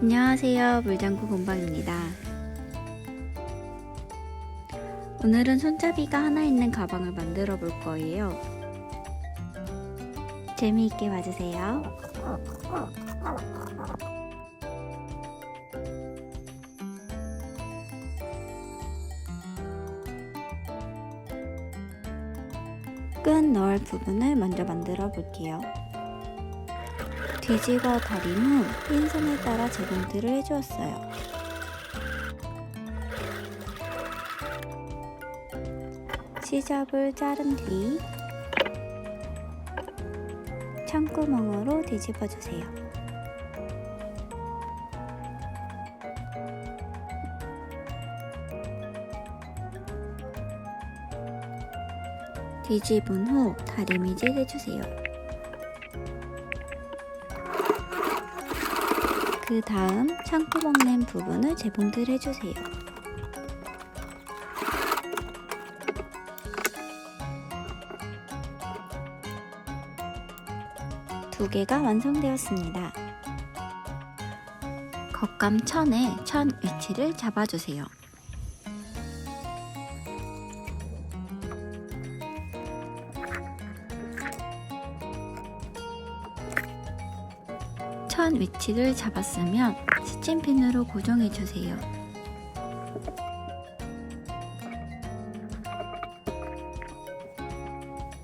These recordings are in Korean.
안녕하세요. 물장구 공방입니다. 오늘은 손잡이가 하나 있는 가방을 만들어 볼 거예요. 재미있게 봐주세요. 끈 넣을 부분을 먼저 만들어 볼게요. 뒤집어 다린 후 핀선에 따라 재봉틀을 해주었어요. 시접을 자른 뒤 창구멍으로 뒤집어 주세요. 뒤집은 후 다리미질 해주세요. 그 다음 창구멍 낸 부분을 재봉틀 해주세요. 두 개가 완성되었습니다. 겉감 천에 천 위치를 잡아주세요. 천 위치를 잡았으면 스팀핀으로 고정해 주세요.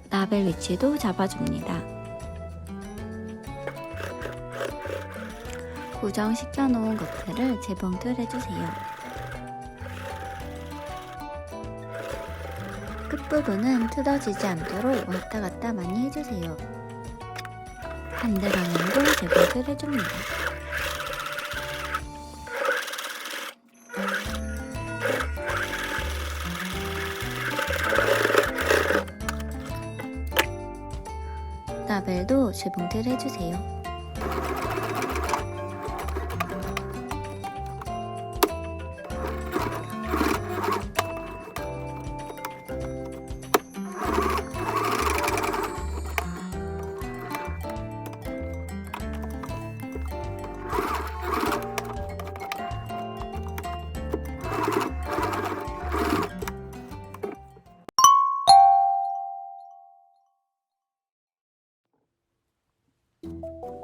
라벨 위치도 잡아줍니다. 고정시켜 놓은 것들을 재봉틀 해주세요. 끝부분은 뜯어지지 않도록 왔다 갔다 많이 해주세요. 반대 방향도 재봉틀 해줍니다. 라벨도 재봉틀 해주세요.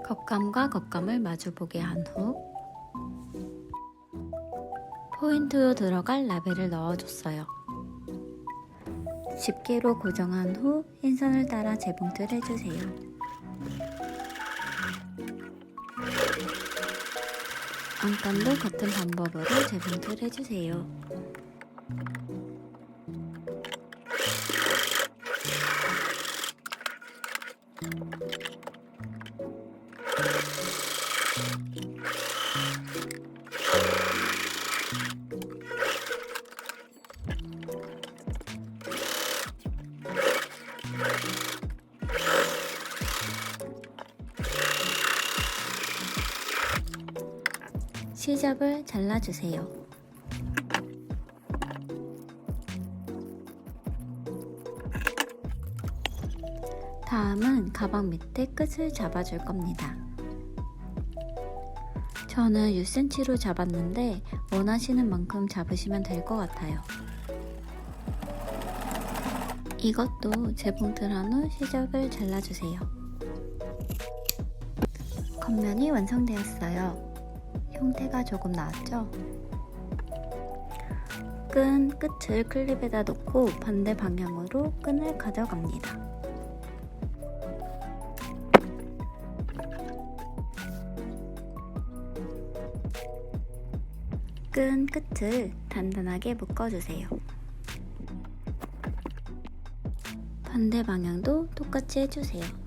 겉감과 겉감을 마주보게 한 후 포인트로 들어갈 라벨을 넣어줬어요. 집게로 고정한 후 흰선을 따라 재봉틀 해주세요. 안감도 같은 방법으로 재봉틀 해주세요. 시접을 잘라주세요. 다음은 가방 밑에 끝을 잡아줄 겁니다. 저는 6cm로 잡았는데 원하시는 만큼 잡으시면 될 것 같아요. 이것도 재봉틀 한 후 시접을 잘라주세요. 겉면이 완성되었어요. 형태가 조금 나왔죠? 끈 끝을 클립에다 놓고 반대 방향으로 끈을 가져갑니다. 끈 끝을 단단하게 묶어주세요. 반대 방향도 똑같이 해주세요.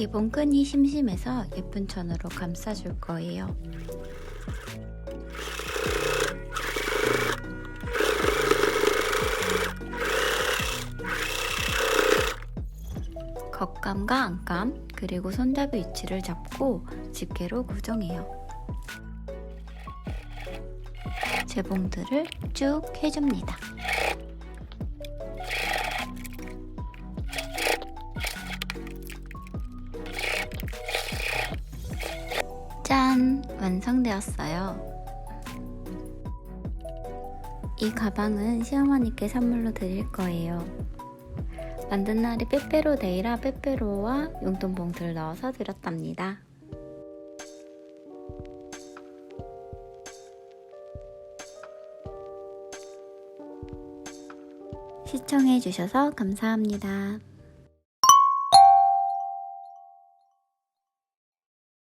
기본 끈이 심심해서 예쁜 천으로 감싸줄 거예요. 겉감과 안감, 그리고 손잡이 위치를 잡고 집게로 고정해요. 재봉들을 쭉 해줍니다. 짠! 완성되었어요. 이 가방은 시어머니께 선물로 드릴 거예요. 만든 날이 빼빼로 데이라 빼빼로와 용돈 봉투를 넣어서 드렸답니다. 시청해주셔서 감사합니다.